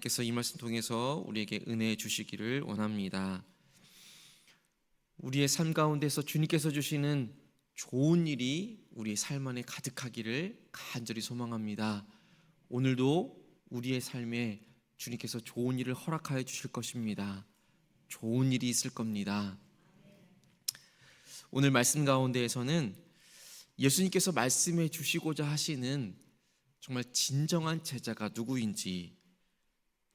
께서 이 말씀 통해서 우리에게 은혜 주시기를 원합니다. 우리의 삶 가운데서 주님께서 주시는 좋은 일이 우리의 삶 안에 가득하기를 간절히 소망합니다. 오늘도 우리의 삶에 주님께서 좋은 일을 허락하여 주실 것입니다. 좋은 일이 있을 겁니다. 오늘 말씀 가운데에서는 예수님께서 말씀해 주시고자 하시는 정말 진정한 제자가 누구인지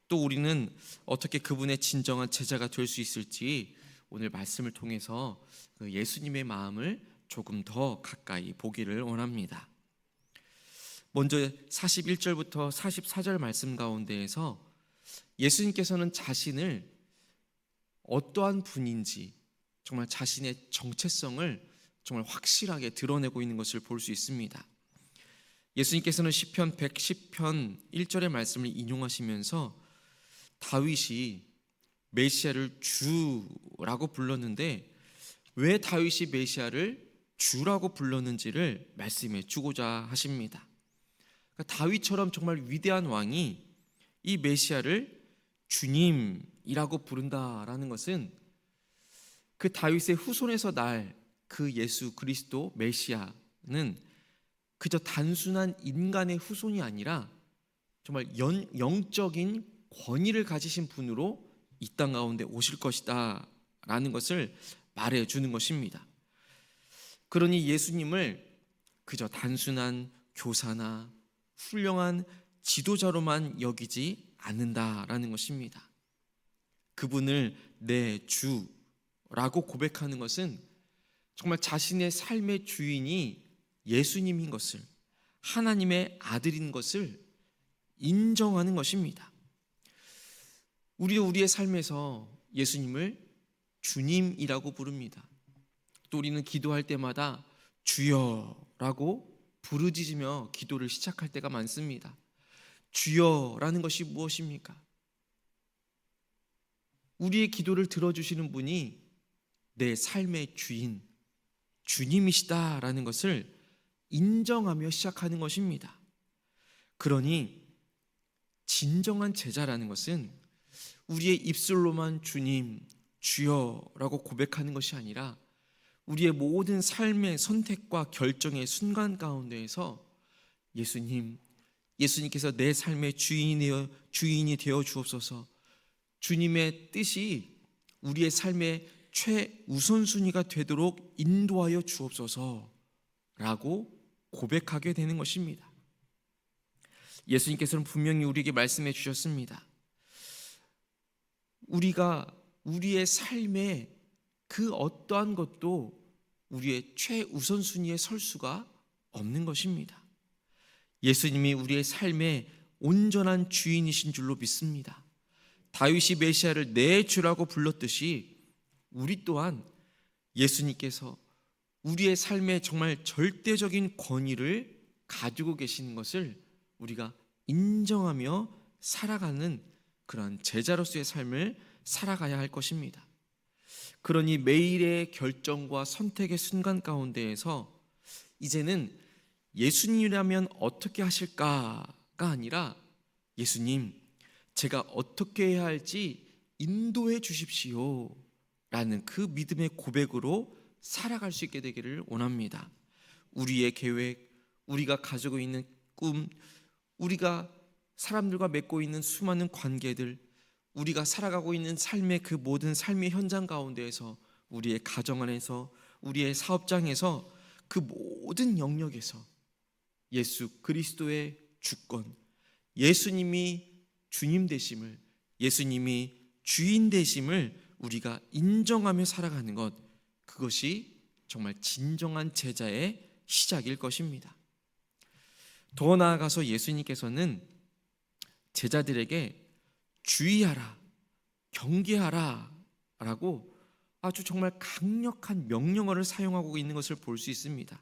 또 우리는 어떻게 그분의 진정한 제자가 될 수 있을지 오늘 말씀을 통해서 그 예수님의 마음을 조금 더 가까이 보기를 원합니다. 먼저 41절부터 44절 말씀 가운데에서 예수님께서는 자신을 어떠한 분인지 정말 자신의 정체성을 정말 확실하게 드러내고 있는 것을 볼 수 있습니다. 예수님께서는 시편 110편 1절의 말씀을 인용하시면서 다윗이 메시아를 주라고 불렀는데 왜 다윗이 메시아를 주라고 불렀는지를 말씀해 주고자 하십니다. 그러니까 다윗처럼 정말 위대한 왕이 이 메시아를 주님이라고 부른다라는 것은 그 다윗의 후손에서 날 그 예수 그리스도 메시아는 그저 단순한 인간의 후손이 아니라 정말 연, 영적인 권위를 가지신 분으로 이 땅 가운데 오실 것이다 라는 것을 말해 주는 것입니다. 그러니 예수님을 그저 단순한 교사나 훌륭한 지도자로만 여기지 않는다라는 것입니다. 그분을 내 주라고 고백하는 것은 정말 자신의 삶의 주인이 예수님인 것을 하나님의 아들인 것을 인정하는 것입니다. 우리도 우리의 삶에서 예수님을 주님이라고 부릅니다. 또 우리는 기도할 때마다 주여라고 부르짖으며 기도를 시작할 때가 많습니다. 주여라는 것이 무엇입니까? 우리의 기도를 들어주시는 분이 내 삶의 주인, 주님이시다라는 것을 인정하며 시작하는 것입니다. 그러니 진정한 제자라는 것은 우리의 입술로만 주님, 주여라고 고백하는 것이 아니라 우리의 모든 삶의 선택과 결정의 순간 가운데에서 예수님, 예수님께서 내 삶의 주인이 주인이 되어 주옵소서. 주님의 뜻이 우리의 삶의 최우선순위가 되도록 인도하여 주옵소서라고 고백하게 되는 것입니다. 예수님께서는 분명히 우리에게 말씀해 주셨습니다. 우리가 우리의 삶에 그 어떠한 것도 우리의 최우선순위에 설 수가 없는 것입니다. 예수님이 우리의 삶의 온전한 주인이신 줄로 믿습니다. 다윗이 메시아를 내 주라고 불렀듯이 우리 또한 예수님께서 우리의 삶에 정말 절대적인 권위를 가지고 계시는 것을 우리가 인정하며 살아가는 그런 제자로서의 삶을 살아가야 할 것입니다. 그러니 매일의 결정과 선택의 순간 가운데에서 이제는 예수님이라면 어떻게 하실까가 아니라 예수님, 제가 어떻게 해야 할지 인도해 주십시오. 라는 그 믿음의 고백으로 살아갈 수 있게 되기를 원합니다. 우리의 계획, 우리가 가지고 있는 꿈, 우리가 사람들과 맺고 있는 수많은 관계들, 우리가 살아가고 있는 삶의 그 모든 삶의 현장 가운데에서 우리의 가정 안에서 우리의 사업장에서 그 모든 영역에서 예수 그리스도의 주권, 예수님이 주님 되심을, 예수님이 주인 되심을 우리가 인정하며 살아가는 것, 그것이 정말 진정한 제자의 시작일 것입니다. 더 나아가서 예수님께서는 제자들에게 주의하라, 경계하라 라고 아주 정말 강력한 명령어를 사용하고 있는 것을 볼 수 있습니다.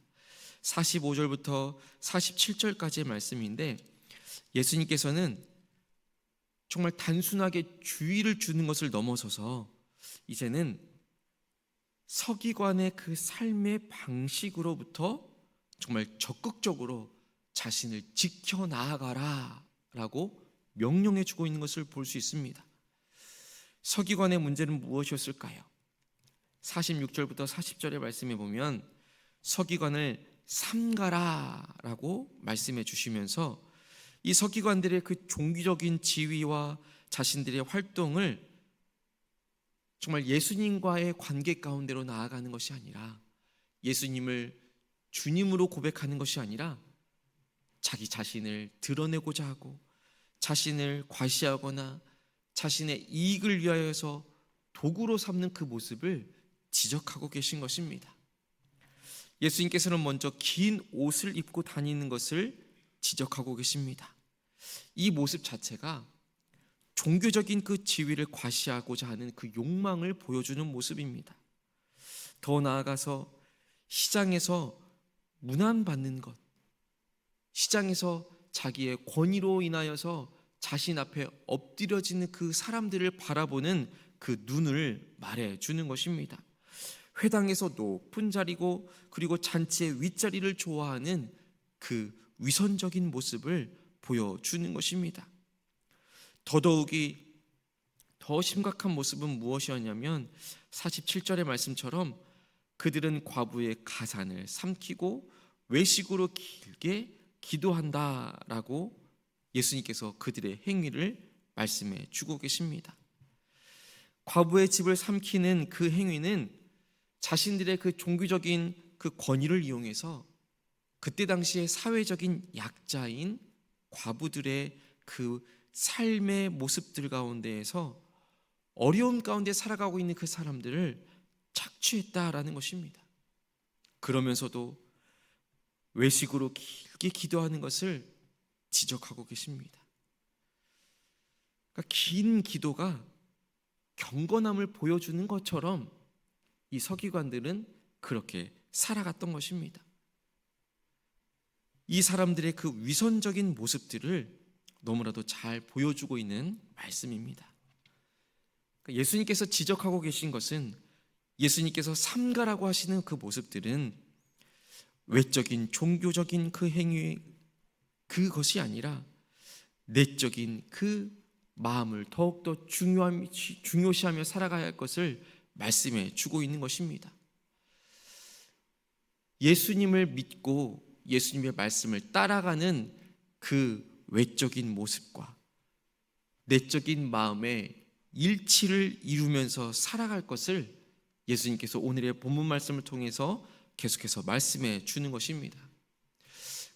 45절부터 47절까지의 말씀인데 예수님께서는 정말 단순하게 주의를 주는 것을 넘어서서 이제는 서기관의 그 삶의 방식으로부터 정말 적극적으로 자신을 지켜 나아가라 라고 명령해 주고 있는 것을 볼 수 있습니다. 서기관의 문제는 무엇이었을까요? 46절부터 40절의 말씀에 보면 서기관을 삼가라라고 말씀해 주시면서 이 서기관들의 그 종교적인 지위와 자신들의 활동을 정말 예수님과의 관계 가운데로 나아가는 것이 아니라 예수님을 주님으로 고백하는 것이 아니라 자기 자신을 드러내고자 하고 자신을 과시하거나 자신의 이익을 위하여서 도구로 삼는 그 모습을 지적하고 계신 것입니다. 예수님께서는 먼저 긴 옷을 입고 다니는 것을 지적하고 계십니다. 이 모습 자체가 종교적인 그 지위를 과시하고자 하는 그 욕망을 보여주는 모습입니다. 더 나아가서 시장에서 문안받는 것, 시장에서 자기의 권위로 인하여서 자신 앞에 엎드려지는 그 사람들을 바라보는 그 눈을 말해 주는 것입니다. 회당에서 높은 자리고 그리고 잔치의 윗자리를 좋아하는 그 위선적인 모습을 보여주는 것입니다. 더더욱이 더 심각한 모습은 무엇이었냐면 47절의 말씀처럼 그들은 과부의 가산을 삼키고 외식으로 길게 기도한다라고 예수님께서 그들의 행위를 말씀해 주고 계십니다. 과부의 집을 삼키는 그 행위는 자신들의 그 종교적인 그 권위를 이용해서 그때 당시에 사회적인 약자인 과부들의 그 삶의 모습들 가운데에서 어려움 가운데 살아가고 있는 그 사람들을 착취했다라는 것입니다. 그러면서도 외식으로 길게 기도하는 것을 지적하고 계십니다. 그러니까 긴 기도가 경건함을 보여주는 것처럼 이 서기관들은 그렇게 살아갔던 것입니다. 이 사람들의 그 위선적인 모습들을 너무나도 잘 보여주고 있는 말씀입니다. 그러니까 예수님께서 지적하고 계신 것은 예수님께서 삼가라고 하시는 그 모습들은 외적인 종교적인 그 행위 그것이 아니라 내적인 그 마음을 더욱더 중요시하며 살아가야 할 것을 말씀해 주고 있는 것입니다. 예수님을 믿고 예수님의 말씀을 따라가는 그 외적인 모습과 내적인 마음의 일치를 이루면서 살아갈 것을 예수님께서 오늘의 본문 말씀을 통해서 계속해서 말씀해 주는 것입니다.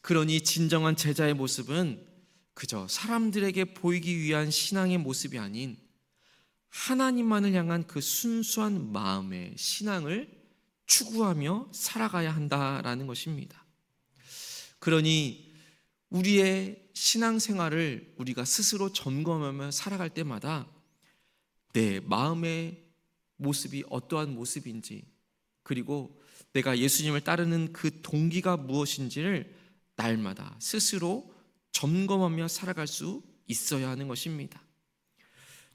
그러니 진정한 제자의 모습은 그저 사람들에게 보이기 위한 신앙의 모습이 아닌 하나님만을 향한 그 순수한 마음의 신앙을 추구하며 살아가야 한다라는 것입니다. 그러니 우리의 신앙 생활을 우리가 스스로 점검하며 살아갈 때마다 내 마음의 모습이 어떠한 모습인지 그리고 내가 예수님을 따르는 그 동기가 무엇인지를 날마다 스스로 점검하며 살아갈 수 있어야 하는 것입니다.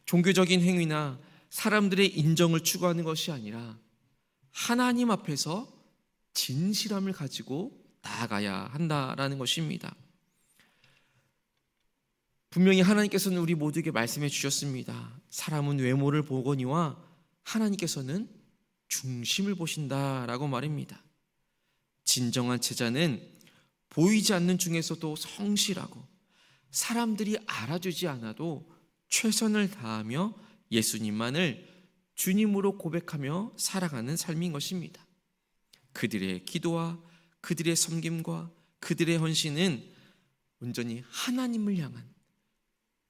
종교적인 행위나 사람들의 인정을 추구하는 것이 아니라 하나님 앞에서 진실함을 가지고 나아가야 한다라는 것입니다. 분명히 하나님께서는 우리 모두에게 말씀해 주셨습니다. 사람은 외모를 보거니와 하나님께서는 중심을 보신다라고 말입니다. 진정한 제자는 보이지 않는 중에서도 성실하고 사람들이 알아주지 않아도 최선을 다하며 예수님만을 주님으로 고백하며 살아가는 삶인 것입니다. 그들의 기도와 그들의 섬김과 그들의 헌신은 온전히 하나님을 향한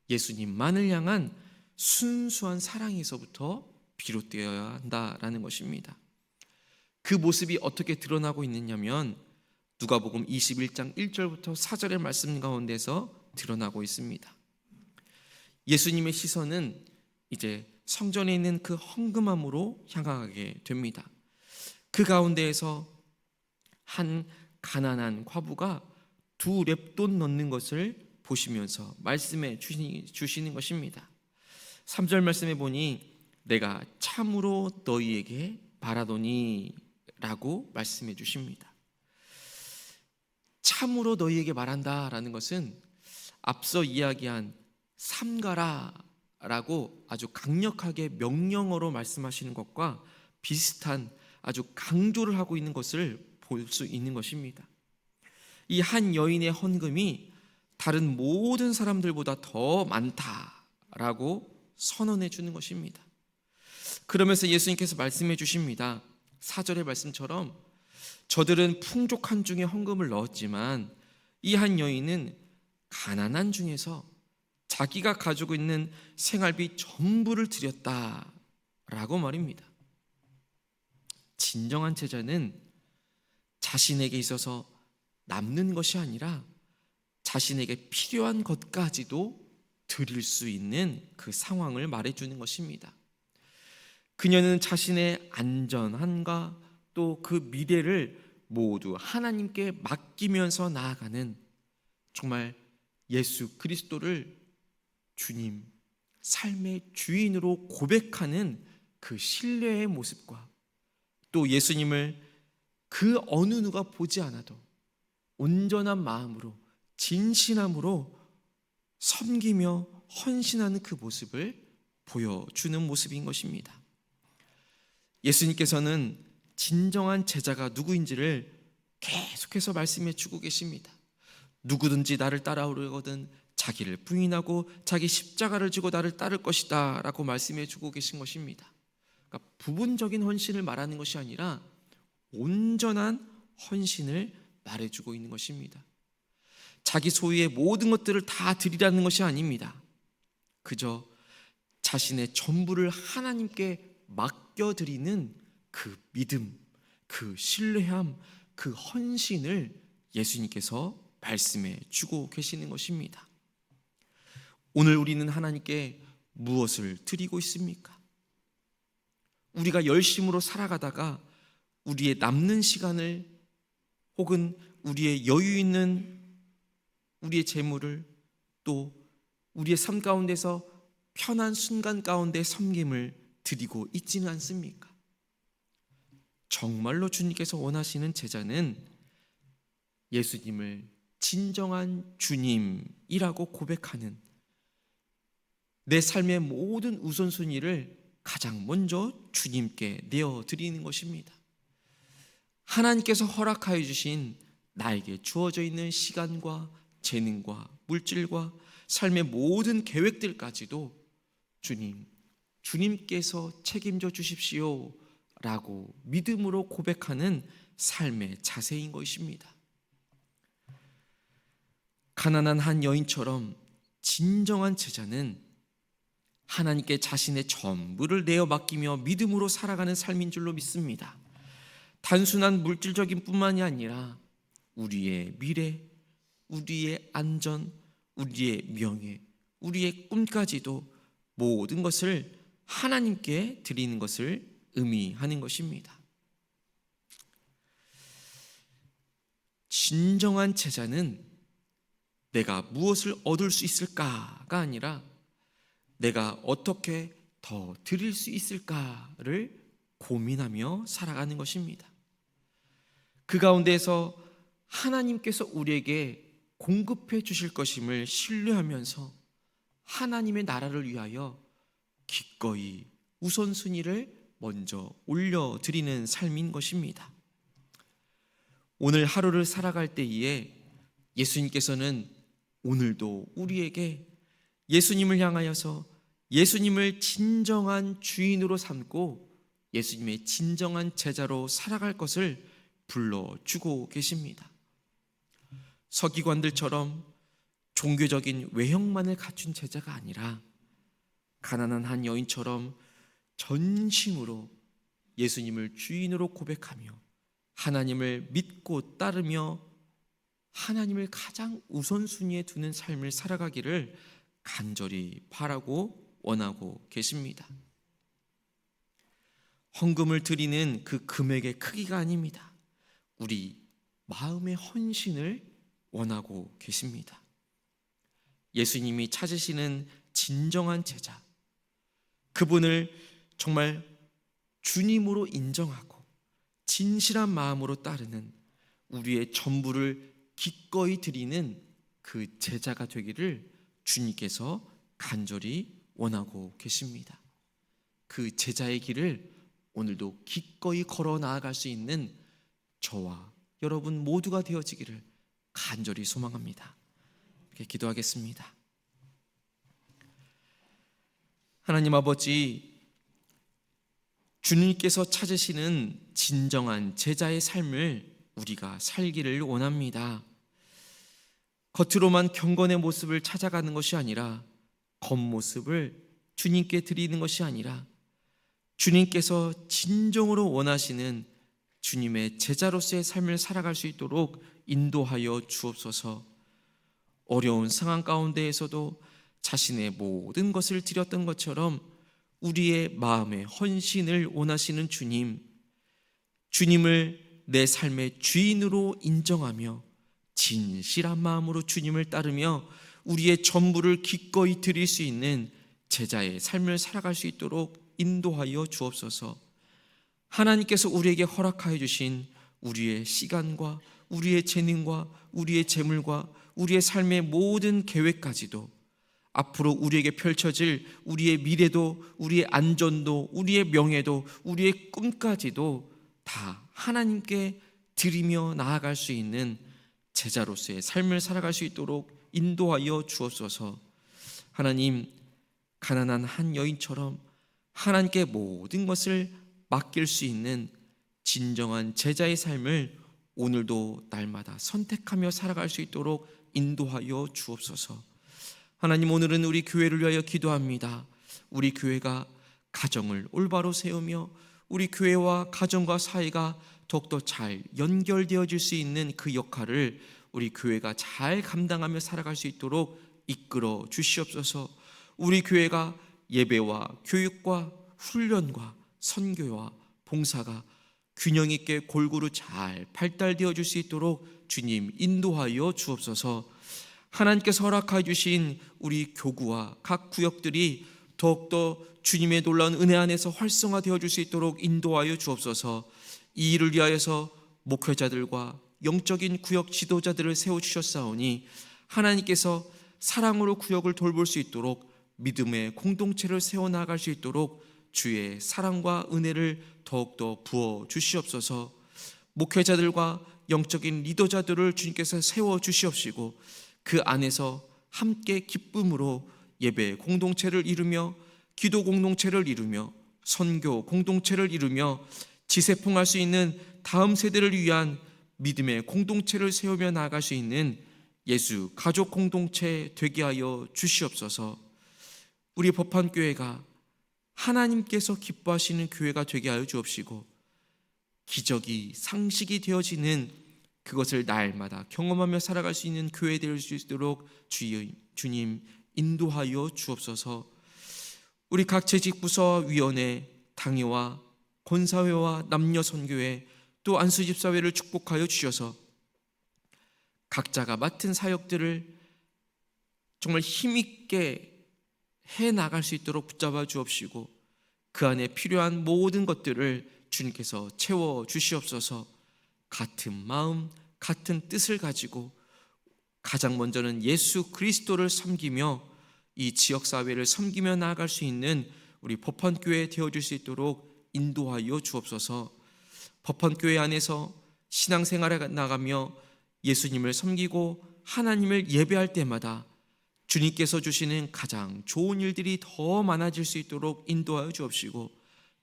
예수님만을 향한 순수한 사랑에서부터 비롯되어야 한다라는 것입니다. 그 모습이 어떻게 드러나고 있느냐면 누가복음 21장 1절부터 4절의 말씀 가운데서 드러나고 있습니다. 예수님의 시선은 이제 성전에 있는 그 헝금함으로 향하게 됩니다. 그 가운데에서 한 가난한 과부가 두 랩돈 넣는 것을 보시면서 말씀해 주시는 것입니다. 3절 말씀에 보니 내가 참으로 너희에게 바라더니 라고 말씀해 주십니다. 참으로 너희에게 말한다라는 것은 앞서 이야기한 삼가라라고 아주 강력하게 명령어로 말씀하시는 것과 비슷한 아주 강조를 하고 있는 것을 볼 수 있는 것입니다. 이 한 여인의 헌금이 다른 모든 사람들보다 더 많다라고 선언해 주는 것입니다. 그러면서 예수님께서 말씀해 주십니다. 사절의 말씀처럼 저들은 풍족한 중에 헌금을 넣었지만 이 한 여인은 가난한 중에서 자기가 가지고 있는 생활비 전부를 드렸다라고 말입니다. 진정한 제자는 자신에게 있어서 남는 것이 아니라 자신에게 필요한 것까지도 드릴 수 있는 그 상황을 말해주는 것입니다. 그녀는 자신의 안전함과 또 그 미래를 모두 하나님께 맡기면서 나아가는 정말 예수 그리스도를 주님, 삶의 주인으로 고백하는 그 신뢰의 모습과 또 예수님을 그 어느 누가 보지 않아도 온전한 마음으로 진실함으로 섬기며 헌신하는 그 모습을 보여주는 모습인 것입니다. 예수님께서는 진정한 제자가 누구인지를 계속해서 말씀해 주고 계십니다. 누구든지 나를 따라오려거든 자기를 부인하고 자기 십자가를 지고 나를 따를 것이다 라고 말씀해 주고 계신 것입니다. 그러니까 부분적인 헌신을 말하는 것이 아니라 온전한 헌신을 말해주고 있는 것입니다. 자기 소유의 모든 것들을 다 드리라는 것이 아닙니다. 그저 자신의 전부를 하나님께 맡 겨드리는 그 믿음, 그 신뢰함, 그 헌신을 예수님께서 말씀해 주고 계시는 것입니다. 오늘 우리는 하나님께 무엇을 드리고 있습니까? 우리가 열심으로 살아가다가 우리의 남는 시간을 혹은 우리의 여유 있는 우리의 재물을 또 우리의 삶 가운데서 편한 순간 가운데 섬김을 드리고 있지는 않습니까? 정말로 주님께서 원하시는 제자는 예수님을 진정한 주님이라고 고백하는 내 삶의 모든 우선순위를 가장 먼저 주님께 내어 드리는 것입니다. 하나님께서 허락하여 주신 나에게 주어져 있는 시간과 재능과 물질과 삶의 모든 계획들까지도 주님, 주님께서 책임져 주십시오. 라고 믿음으로 고백하는 삶의 자세인 것입니다. 가난한 한 여인처럼 진정한 제자는 하나님께 자신의 전부를 내어 맡기며 믿음으로 살아가는 삶인 줄로 믿습니다. 단순한 물질적인 뿐만이 아니라 우리의 미래, 우리의 안전, 우리의 명예, 우리의 꿈까지도 모든 것을 하나님께 드리는 것을 의미하는 것입니다. 진정한 제자는 내가 무엇을 얻을 수 있을까가 아니라 내가 어떻게 더 드릴 수 있을까를 고민하며 살아가는 것입니다. 그 가운데서 하나님께서 우리에게 공급해 주실 것임을 신뢰하면서 하나님의 나라를 위하여 기꺼이 우선순위를 먼저 올려드리는 삶인 것입니다. 오늘 하루를 살아갈 때에 예수님께서는 오늘도 우리에게 예수님을 향하여서 예수님을 진정한 주인으로 삼고 예수님의 진정한 제자로 살아갈 것을 불러주고 계십니다. 서기관들처럼 종교적인 외형만을 갖춘 제자가 아니라 가난한 한 여인처럼 전심으로 예수님을 주인으로 고백하며 하나님을 믿고 따르며 하나님을 가장 우선순위에 두는 삶을 살아가기를 간절히 바라고 원하고 계십니다. 헌금을 드리는 그 금액의 크기가 아닙니다. 우리 마음의 헌신을 원하고 계십니다. 예수님이 찾으시는 진정한 제자, 그분을 정말 주님으로 인정하고 진실한 마음으로 따르는 우리의 전부를 기꺼이 드리는 그 제자가 되기를 주님께서 간절히 원하고 계십니다. 그 제자의 길을 오늘도 기꺼이 걸어 나아갈 수 있는 저와 여러분 모두가 되어지기를 간절히 소망합니다. 이렇게 기도하겠습니다. 하나님 아버지, 주님께서 찾으시는 진정한 제자의 삶을 우리가 살기를 원합니다. 겉으로만 경건의 모습을 찾아가는 것이 아니라 겉모습을 주님께 드리는 것이 아니라 주님께서 진정으로 원하시는 주님의 제자로서의 삶을 살아갈 수 있도록 인도하여 주옵소서. 어려운 상황 가운데에서도 자신의 모든 것을 드렸던 것처럼 우리의 마음의 헌신을 원하시는 주님, 주님을 내 삶의 주인으로 인정하며 진실한 마음으로 주님을 따르며 우리의 전부를 기꺼이 드릴 수 있는 제자의 삶을 살아갈 수 있도록 인도하여 주옵소서. 하나님께서 우리에게 허락하여 주신 우리의 시간과 우리의 재능과 우리의 재물과 우리의 삶의 모든 계획까지도 앞으로 우리에게 펼쳐질 우리의 미래도 우리의 안전도 우리의 명예도 우리의 꿈까지도 다 하나님께 드리며 나아갈 수 있는 제자로서의 삶을 살아갈 수 있도록 인도하여 주옵소서. 하나님 가난한 한 여인처럼 하나님께 모든 것을 맡길 수 있는 진정한 제자의 삶을 오늘도 날마다 선택하며 살아갈 수 있도록 인도하여 주옵소서. 하나님 오늘은 우리 교회를 위하여 기도합니다. 우리 교회가 가정을 올바로 세우며 우리 교회와 가정과 사회가 더욱더 잘 연결되어질 수 있는 그 역할을 우리 교회가 잘 감당하며 살아갈 수 있도록 이끌어 주시옵소서. 우리 교회가 예배와 교육과 훈련과 선교와 봉사가 균형 있게 골고루 잘 발달되어 줄 수 있도록 주님 인도하여 주옵소서. 하나님께서 허락하여 주신 우리 교구와 각 구역들이 더욱더 주님의 놀라운 은혜 안에서 활성화되어 줄 수 있도록 인도하여 주옵소서. 이 일을 위하여서 목회자들과 영적인 구역 지도자들을 세워 주셨사오니 하나님께서 사랑으로 구역을 돌볼 수 있도록 믿음의 공동체를 세워 나갈 수 있도록 주의 사랑과 은혜를 더욱더 부어 주시옵소서. 목회자들과 영적인 리더자들을 주님께서 세워 주시옵시고 그 안에서 함께 기쁨으로 예배 공동체를 이루며 기도 공동체를 이루며 선교 공동체를 이루며 지세풍할 수 있는 다음 세대를 위한 믿음의 공동체를 세우며 나아갈 수 있는 예수 가족 공동체 되게 하여 주시옵소서. 우리 법한 교회가 하나님께서 기뻐하시는 교회가 되게 하여 주옵시고 기적이 상식이 되어지는 그것을 날마다 경험하며 살아갈 수 있는 교회 될 수 있도록 주의, 주님 인도하여 주옵소서. 우리 각 재직 부서 위원회 당회와 권사회와 남녀 선교회 또 안수 집 사회를 축복하여 주셔서 각자가 맡은 사역들을 정말 힘있게 해 나갈 수 있도록 붙잡아 주옵시고 그 안에 필요한 모든 것들을 주님께서 채워 주시옵소서 같은 마음, 같은 뜻을 가지고 가장 먼저는 예수 그리스도를 섬기며 이 지역 사회를 섬기며 나아갈 수 있는 우리 법헌 교회 되어 줄수 있도록 인도하여 주옵소서. 법헌 교회 안에서 신앙생활에 나가며 예수님을 섬기고 하나님을 예배할 때마다 주님께서 주시는 가장 좋은 일들이 더 많아질 수 있도록 인도하여 주옵시고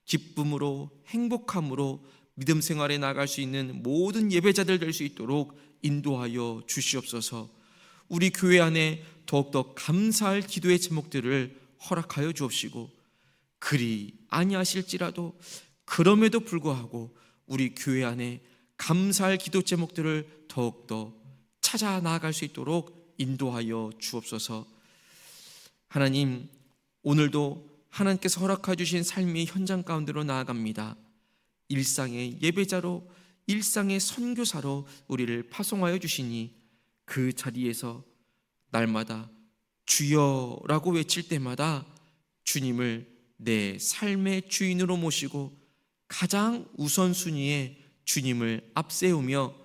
기쁨으로 행복함으로 믿음 생활에 나갈 수 있는 모든 예배자들 될 수 있도록 인도하여 주시옵소서. 우리 교회 안에 더욱더 감사할 기도의 제목들을 허락하여 주옵시고 그리 아니하실지라도 그럼에도 불구하고 우리 교회 안에 감사할 기도 제목들을 더욱더 찾아 나아갈 수 있도록 인도하여 주옵소서. 하나님, 오늘도 하나님께서 허락해 주신 삶의 현장 가운데로 나아갑니다. 일상의 예배자로 일상의 선교사로 우리를 파송하여 주시니 그 자리에서 날마다 주여라고 외칠 때마다 주님을 내 삶의 주인으로 모시고 가장 우선순위에 주님을 앞세우며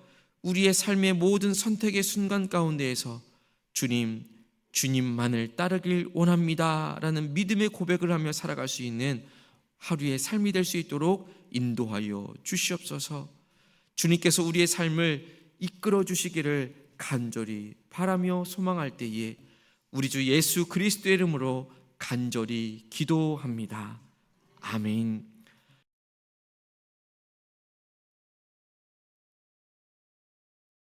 우리의 삶의 모든 선택의 순간 가운데에서 주님 주님만을 따르길 원합니다 라는 믿음의 고백을 하며 살아갈 수 있는 하루의 삶이 될 수 있도록 인도하여 주시옵소서. 주님께서 우리의 삶을 이끌어 주시기를 간절히 바라며 소망할 때에 우리 주 예수 그리스도의 이름으로 간절히 기도합니다. 아멘.